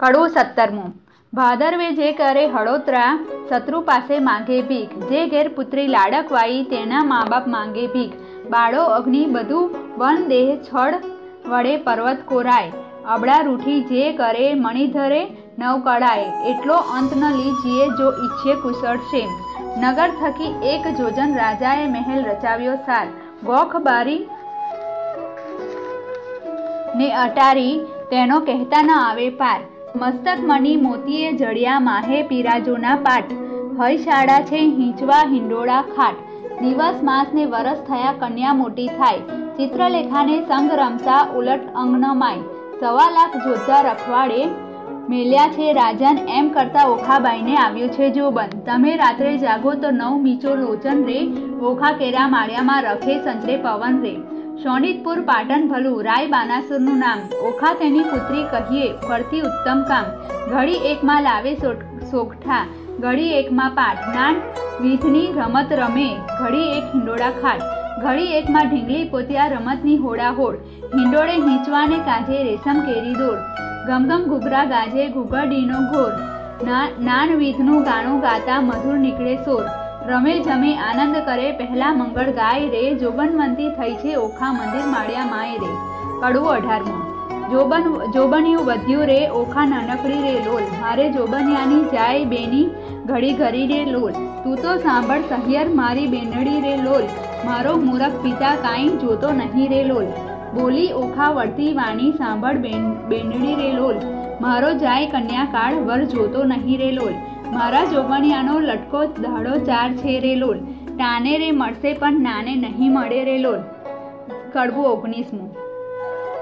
કડવું સત્તરમું. ભાદરવે જે કરે હળોતરા શત્રુ પાસે માંગે ભીખ. જે ઘેર પુત્રી લાડકવાઈ તેના મા બાપ માંગે ભીખ. બાળો, અગ્નિ બધું વન દેહ છળ વડે પર્વત કોરાય. અબળા રૂઠી જે કરે મણિધરે નવ કળાય એટલો અંત ન લીજીએ જો ઈચ્છે કુશળ છે નગર થકી એક જોજન રાજાએ મહેલ રચાવ્યો સાર. ગોખ બારી ને અટારી, તેનો કહેતા ન આવે પાર. મસ્તક મણી મોતીએ જડિયા માહે પીરાજોના પાટ. હય શાળા છે હિંચવા હિંડોળા ખાટ. દિવસ માસ ને વરસ થયા કન્યા મોટી થાય. ચિત્રલેખાને સંગ રમતા ઉલટ અંગનમાય સવા લાખ જોતા રખવાડે મેલ્યા છે રાજન એમ કરતા ઓખાબાઈને આવ્યું છે જોબન. તમે રાત્રે જાગો તો નવ મીચો લોચન રે. ઓખા કેરા માળિયામાં રખે સંતરે પવન રે. શોણિતપુર પાટણ ભલું, રાય બાનાસુરનું નામ. ઓખા તેની પુત્રી કહીએ, ફરતી ઉત્તમ કામ. ઘડી એકમાં લાવે સોગઠા. ઘડી એકમાં પાઠ. નાન વીથની રમત રમે. ઘડી એક હિંડોળા ખાટ. ઘડી એકમાં ઢીંગલી પોતિયા રમતની હોડાહોડ હિંડોળે હીંચવાને કાજે રેશમ કેરી દોડ. ગમગમ ઘૂઘરા ગાજે ઘૂઘરડીનો ઘોર. નાન વીથનું ગાણું ગાતા મધુર નીકળે સોર. રમે જમે આનંદ કરે, પહેલા મંગળ ગાય રે, જોબનવંતી થઈ છે ઓખા મંદિર માળ્યા માય રે. કડવું અઢારમું. જોબન, જોબનિયું વધ્યું રે, ઓખા નાનકડી રે લોલ. મારે જોબનિયાની જાય બેની ઘડી ઘડી રે લોલ. તું તો સાંભળ સહિયર મારી બેનડી રે લોલ. મારો મૂરખ પિતા કાંઈ જોતો નહીં રે લોલ. બોલી ઓખા વળતી વાણી સાંભળ બેનડી રે લોલ. મારો જાય કન્યાકાળ વર જોતો નહીં રે લોલ. મારા જોગણિયાનો લટકો દાડો ચાર છે રે લોલ. ટાને રે મળશે પણ નાને નહીં મળે રે લોલ. કડવું ઓગણીસમું.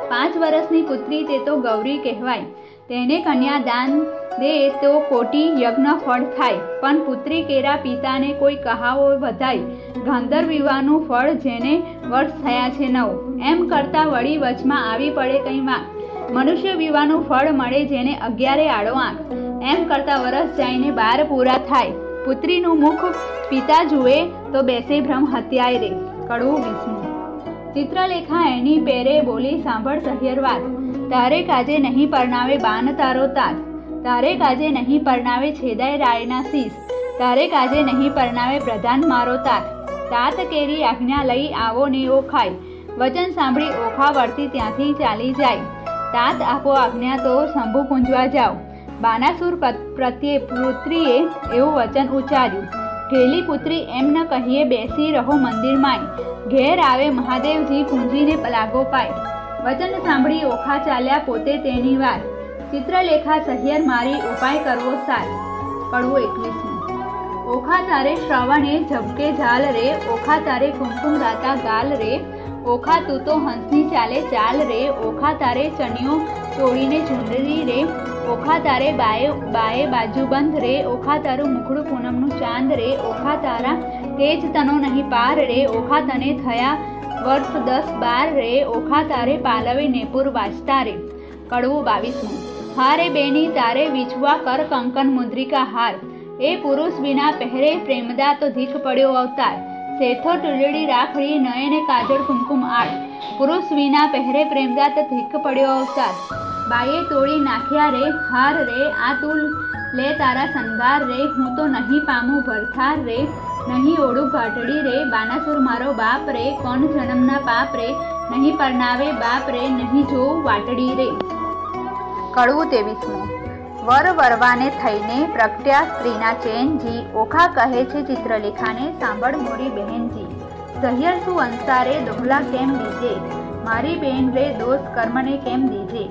પાંચ વર્ષની પુત્રી તે તો ગૌરી કહેવાય. તેને કન્યા દાન દે તો કોટી યજ્ઞ ફળ થાય. પણ પુત્રી કેરા પિતાને કોઈ કહાવો વધાય. ગાંધર વિવાહનું ફળ જેને વર્ષ થયા છે નવ. એમ કરતા વળી વચમાં આવી પડે કંઈ વાંક. મનુષ્ય વિવાહનું ફળ મળે જેને અગિયારે આડો આંખ એમ કરતા વરસ જઈને બાર પૂરા થાય. પુત્રીનું મુખ પિતા જુએ તો બેસે ભ્રમ હત્યાય રે. કડવું વિષ્ણુ ચિત્રલેખા એની પેરે બોલી સાંભળ સહિયર વાત તારે કાજે નહીં પરણાવે બાન તારો તાત તારે કાજે નહીં પરણાવે છેદાય રાયના શીશ. તારે કાજે નહીં પરણાવે પ્રધાન મારો તાત તાત કેરી આજ્ઞા લઈ આવો ને ઓ ખાય વચન સાંભળી ઓખા વળતી ત્યાંથી ચાલી જાય. તાત આપો આજ્ઞા તો શંભુ પૂંજવા જાઓ. બાનાસુર પ્રત્યે પુત્રીએ એવું વચન ઉચ્ચાર્યું. ઠેલી પુત્રી, એમ ન કહીએ, બેસી રહો મંદિરમાંય. ઘેર આવે મહાદેવજી પૂંજીને લાગો પાય. વચન સાંભળી ઓખા ચાલ્યા પોતે તેની વાર. ચિત્રલેખા સહિયર, મારી ઉપાય કરવો સાર. પડવો એકવીસમું. ઓખા તારે શ્રવણે ઝબકે ઝાલ રે, ઓખા તારે કુમકુમ દાતા ગાલ રે ઓખા તું તો હંસની ચાલે ચાલ રે, ઓખા તારે ચણિયો તોડીને ઝુંડરી રે, ઓખા તારે બાએ બાએ બાજુબંધ રે, ઓખા તારું મુખડું પૂનમનું ચાંદ રે, ઓખા તારા તેજ તનો નહીં પાર રે, ઓખા તને થયા વર્ષ દસ બાર રે, ઓખા તારે પાલવે નેપુર વાંચતા રે. કડવું બાવીસમું. હારે બેની તારે વિછવા કર કંકન મુદ્રિકા હાર. એ પુરુષ વિના પહેરે પ્રેમદા તો ધીક પડ્યો અવતાર. શેઠો ટુલડી રાખડી, નયને કાજળ કુમકુમ આડ પુરુષ વિના પહેરે પ્રેમદાત ધીક પડ્યો અવતાર. બાઈએ તોડી નાખ્યા રે, હાર રે, આ તું લે તારા સંગાર રે, હું તો નહીં પામું ભરથાર રે, નહીં ઓળું ઘાટડી રે, બાનાસુર મારો બાપ રે, કોણ જન્મના પાપ રે, નહીં પરનાવે બાપ રે, નહીં જો વાટડી રે. કડવું તેવીસમું. વર વરવાને થઈને પ્રગટ્યા સ્ત્રીના ચેનજી ઓખા કહે છે ચિત્રલેખાને સાંભળ મોરી બહેનજી. સહિયર શું અંસારે દોહલા કેમ દીજે મારી બેન રે દોષ કર્મને કેમ દીજે?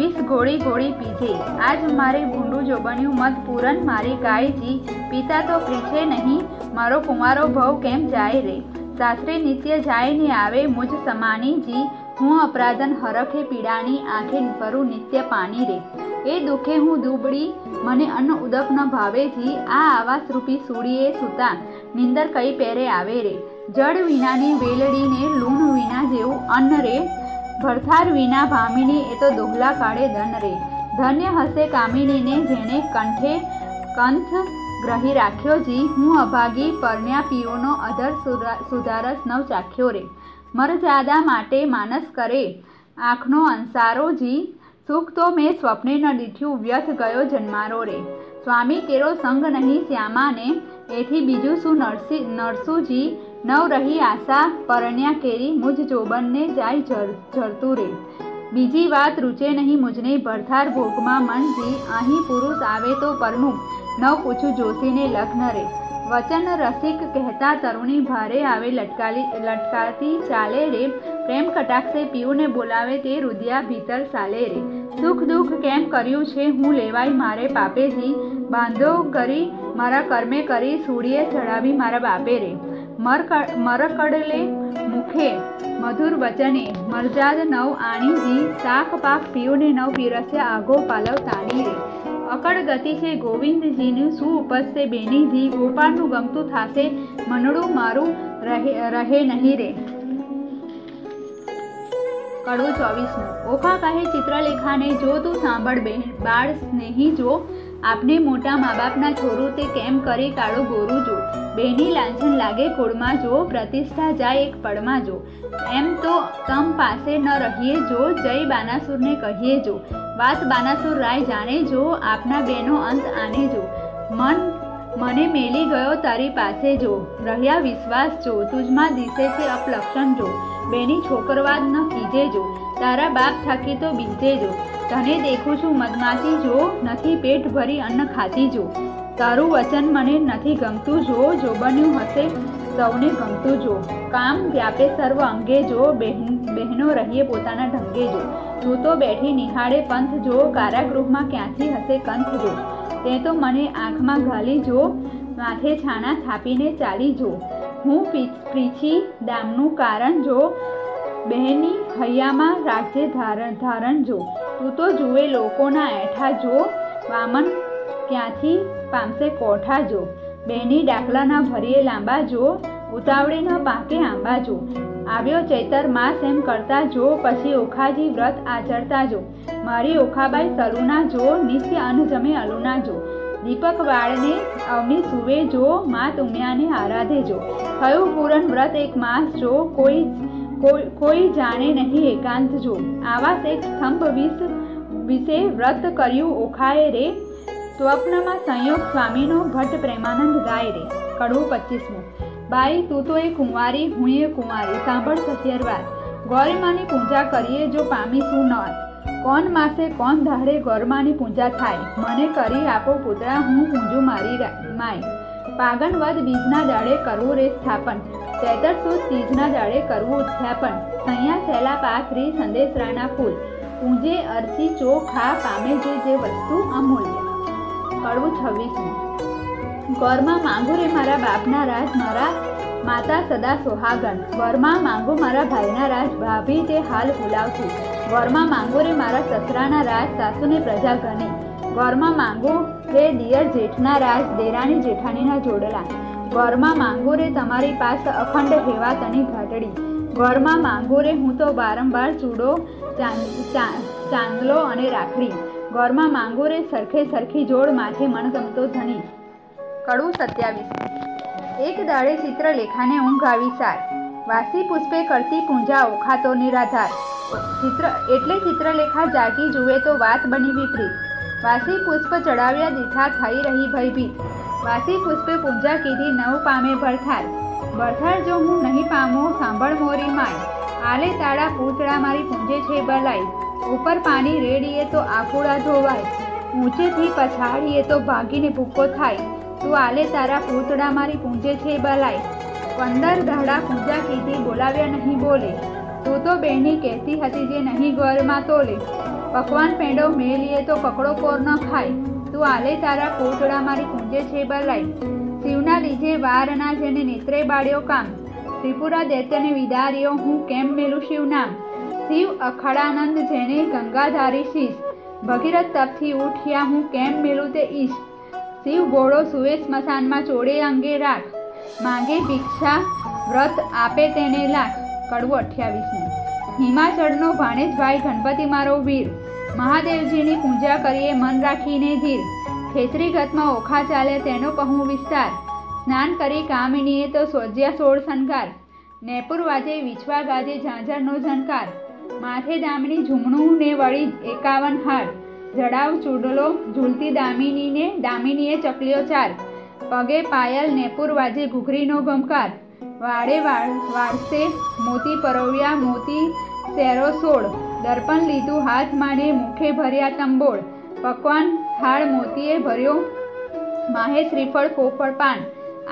વીસ ઘોડી ઘોડી પીજે. આજ મારે ભૂંડું જોબણ્યું મત પૂરન મારી ગાયજી પિતા તો પીછે નહીં. મારો કુમારો ભવ કેમ જાય રે? સાસરે નિત્ય જાય ને આવે મુજ સમાનીજી હું અપરાધન હરખે પીડાની આંખે ભરું નિત્ય પાણી રે. એ દુઃખે હું દુબળી, મને અન્ન ઉદક ન ભાવેજી આ આવાસ રૂપી સૂડીએ સૂતા. નિંદર કઈ પેરે આવે રે? જળ વિનાની વેલડીને લૂણ વિના જેવું અન્ન રે? ભરથાર વિના ભામિની એ તો દોહલા કાળે ધન રે. ધન્ય હશે કામિનીને જેણે કંઠે કંથ ગ્રહી રાખ્યો જી. હું અભાગી પરણ્યા પીઓનો અધર સુધારસ નવ ચાખ્યો રે. મરજાદા માટે માનસ કરે. આંખનો અંસારો જી. સુખ તો મેં સ્વપ્ને ન દીઠ્યું વ્યથ ગયો જન્મારો રે સ્વામી કેરો સંગ નહીં શ્યામાને, એથી બીજું શું નરસી, નરસુજી? નવ રહી આશા, પરણ્યા કેરી, મુજ જોબનને જાય જરતું રે બીજી વાત રૂચે નહીં મુજને, ભરથાર ભોગમાં મનજી અહીં પુરુષ આવે તો પરનું ન પૂછું જોશીને લગ્ન રે વચન રસિક કહેતા તરુણી, ભારે આવે લટકાલી, લટકાતી ચાલે રે. પ્રેમ કટાક્ષે પીયુને બોલાવે તે રુદિયા ભીતર ચાલે રે. સુખ દુઃખ કેમ કર્યું છે હું લેવાય મારે પાપેથી? બાંધો કરી મારા કર્મે કરી સૂડીએ ચડાવી મારા બાપે રે. મર મરકડલે મુખે મધુર વચને મરજાદ નવ આણીજી શાક પાક પીઓને નવ પીરસ્યા આગો પાલવ તાણી રે. અકળ ગતિ છે ગોવિંદજીનું શું ઉપજશે બેનીજી? ગોપાળનું ગમતું થાશે મનડું મારું રહે રહે નહીં રે. કડવું ચોવીસનો. ઓખા કહે ચિત્રલેખાને, જો તું સાંભળ બેન, બાળ સ્નેહી, જો આપને મોટા મા બાપના છોરું તે કેમ કરી કાળું ગોરું જો? બેની લાંછન લાગે કુળમાં જો, પ્રતિષ્ઠા જાય એક પળમાં જો. એમ તો તમ પાસે ન રહીએ જો, જય બાનાસુરને કહીએ જો. વાત બાનાસુર રાય જાણે જો, આપના બેનો અંત આને જો. મન મને મેલી ગયો તારી પાસે જો. રહ્યા વિશ્વાસ જો. તુજમાં દિશે છે અપલક્ષણ જો. બેની છોકરવાદ ન કીજે જો. તારા બાપ થાકી તો બીજે જો. તને દેખું છું મધમાતી જો. નથી પેટ ભરી અન્ન ખાતી જો. તારું વચન મને નથી ગમતું જો. જો બન્યું હશે સૌને ગમતું જો. કામ વ્યાપે સર્વ અંગે જો. બહેન, બહેનો રહીએ પોતાના ઢંગે જો. તું તો બેઠી નિહાળે પંથ જો. કારાગૃહમાં ક્યાંથી હશે કંથ જો. તે તો મને આંખમાં ઘાલી જો, માથે છાણા થાપીને ચાલી જો. હું પીછી દામનું કારણ જો બહેની હૈયામાં રાજ્ય ધારણ ધારણ જો. તું તો જુએ લોકોના એઠા જો, વામન ક્યાંથી પામશે કોઠા જો. બહેની ડાકલાના ભરીએ લાંબા જો ઉતાવળે ન પાકે આંબા જો. આવ્યો ચૈતર, માસ એમ કરતા જો, પછી ઓખાજી વ્રત આચરતા જો. મારી ઓખાબાઈ સલુના જો, નિત્ય અન્ન જમે અલુના જો. દીપક વાળને અવની સુવે જો, માત ઉમિયાને આરાધે જો. થયું પૂરણ વ્રત એક માસ જો, કોઈ કોઈ જાણે નહીં એકાંત જો. આવા એક સ્તંભ વિષ, વિશે વ્રત કર્યું ઓખાએ રે. સ્વપ્નમાં સંયોગ સ્વામીનો ભટ્ટ પ્રેમાનંદ ગાય રે. કડવું પચીસમું. બાઈ, તું તો એ કુંવારી, હું એ કુંવારી. સાંભળ સત્યરવાર ગૌરીમાની પૂજા કરીએ જો પામીશું ન કોણ માસે કોણ ધાડે ગૌરમાની પૂજા થાય? મને કરી આપો પુતળા, હું પૂંજું મારી માય પાગણ વદ બીજના દાડે કરવું રે સ્થાપન. ચેતર સુદ તીજના દાડે કરવું ઉત્થાપન. સૈયા સેલા પાથરી સંદેશરાના ફૂલ. પૂંજે અરસી ચોખા પામે જે જે વસ્તુ અમૂલ્ય. કડવું છવ્વીસમું. ગોરમાં માંગુ રે મારા બાપના રાજ, મારા માતા સદા સોહાગણ વરમાં માંગુ મારા ભાઈના રાજ, ભાભી તે હાલ ભૂલાવતું. વરમાં માંગુ રે મારા સસરાના રાજ, સાસુને પ્રજા ગણે વરમાં માંગુ રે દિયર જેઠના રાજ, દેરાણી જેઠાણીના જોડલા. વરમાં માંગુ રે તમારી પાસે અખંડ હેવા તની ઘાટડી. વરમાં માંગુ રે હું તો વારંવાર ચૂડો ચાંદલો અને રાખડી. ઘરમાં માંગુ રે સરખે સરખી જોડ માથે મણગમતો ધણી. કડવું સત્યાવીસ. એક દાડે ચિત્રલેખાને ઊંઘ આવી સાર વાસી પુષ્પે કરતી પૂંજા ઓખાતો નિરાધાર. ચિત્ર, એટલે ચિત્રલેખા જાગી જુએ તો વાત બની વિપરીત. વાસી પુષ્પ ચડાવ્યા દીઠા થઈ રહી ભયભીત. વાસી પુષ્પે પૂંજા કીધી નવ પામે ભરથાર. ભરથાર જો હું નહીં પામું, સાંભળ મોરી માય. આલે તાળા પૂતળા મારી પૂંજે છે બલાઈ ઉપર પાણી રેડીએ તો આકુડા ધોવાય. ઊંચેથી પછાડીએ તો ભાગીને ભૂકો થાય. તું આલે તારા પૂતળા મારી પૂંજે છે બલાઈ પંદર દાડા પૂજા કીધી બોલાવ્યા નહીં બોલે. તું તો બેની કહેતી હતી જે નહીં ઘરમાં તોલે. પકવાન પેંડો મેલીએ તો કકડો કોર ન ખાય. તું આલે તારા પૂતળા મારી પૂંજે છે બલાય. શિવના લીધે વારના જેને નેત્રે બાળ્યો કામ. ત્રિપુરા દૈત્યને વિદાર્યો, હું કેમ મેલું શિવ નામ? શિવ અખાડાનંદ જેને ગંગાધારી શીશ. ભગીરથ તપથી ઉઠ્યા, હું કેમ મેલું તે ઈશ? શિવ ઘોડો સુવે સ્મશાનમાં ચોડે અંગે રાખ. માંગે ભિક્ષા, વ્રત આપે તેને લાખ. કડવું અઠ્યાવીસમું હિમાચળનો ભાણેજભાઈ ગણપતિ મારો વીર. મહાદેવજીની પૂજા કરીએ મન રાખીને ધીર. ખેતરી ગતમાં ઓખા ચાલે તેનો કહું વિસ્તાર. સ્નાન કરી કામિનીએ તો સોજ્યા સોળ શણગાર. નેપુર વાજે વિછવા ગાજે ઝાંઝરનો ઝણકાર માથે દામની ઝૂમણું ને વળી એકાવન હાર જડાવ ચૂડલો, ઝૂલતી દામિનીને, દામિનીએ ચકલીઓ ચાર. પગે પાયલ નેપુર વાજે ઘૂઘરીનો ગમકાર. વાડે વાળ, વાળસે, મોતી પરોવ્યા મોતી, શેરો સોળ. દર્પણ લીધું હાથ માને મુખે ભર્યા તંબોળ. પકવાન થાળ મોતીએ ભર્યો, માહે શ્રીફળ કોફળ પાન.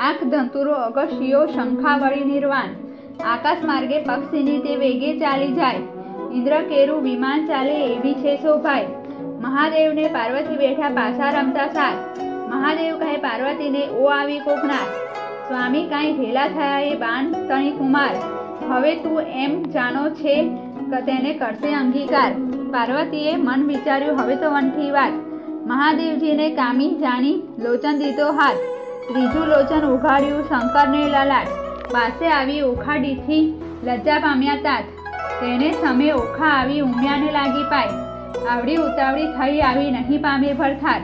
આંખ ધંતુરો અગશિયો, શંખાવળી નિર્વાણ. આકાશ માર્ગે પક્ષીની તે વેગે ચાલી જાય. ઇન્દ્ર કેરું વિમાન ચાલે એવી છે શોભાઈ મહાદેવને પાર્વતી બેઠા પાસા રમતા સાર. મહાદેવ કહે, પાર્વતીને ઓ આવી કોકનાર. સ્વામી કાંઈ ઢેલા થયા એ બાણ તણી કુમાર. હવે તું એમ જાણો છે કે તેને કરશે અંગીકાર. પાર્વતીએ મન વિચાર્યું, હવે તો વનથી વાત. મહાદેવજીને કામી જાણી લોચન દીધો હાથ. ત્રીજું લોચન ઉઘાડ્યું શંકરને લલાટ. પાસે આવી ઓખાડીથી લજ્જા પામ્યા તાત. તેને સમે ઓખા આવી ઉમિયાને લાગી પાય આવડી ઉતાવળી થઈ આવી નહીં પામે ભરથાર.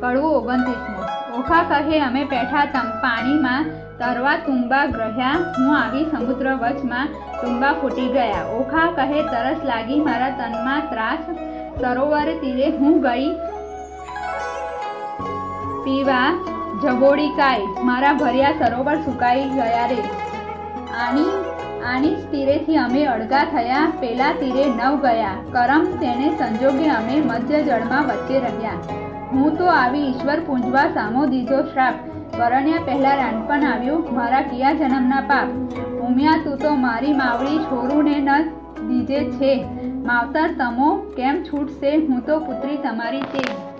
કડવું ઓગણત્રીસમું. ઓખા કહે, અમે પેઠા તમ પાણીમાં તરવા તુંબા ગ્રહ્યા. હું આવી સમુદ્ર વચમાં તુંબા ફૂટી ગયા. ઓખા કહે, તરસ લાગી મારા તનમાં ત્રાસ. સરોવર તીરે હું ગઈ પીવા જબોડી કાય. મારા ભર્યા સરોવર સુકાઈ ગયા રે. આની આની તીરેથી અમે અળગા થયા. પેલા તીરે નવ ગયા. કરમ તેને સંજોગે અમે મધ્ય જળમાં વચ્ચે રહ્યા. હું તો આવી ઈશ્વર પૂંજવા સામો દીધો શ્રાપ. વરણ્યા પહેલા રાનપણ આવ્યું. મારા કિયા જન્મના પાપ. ઉમિયા, તું તો મારી માવડી છોરુને ન દીધે છે. માવતર તમો કેમ છૂટશે? હું તો પુત્રી તમારી તે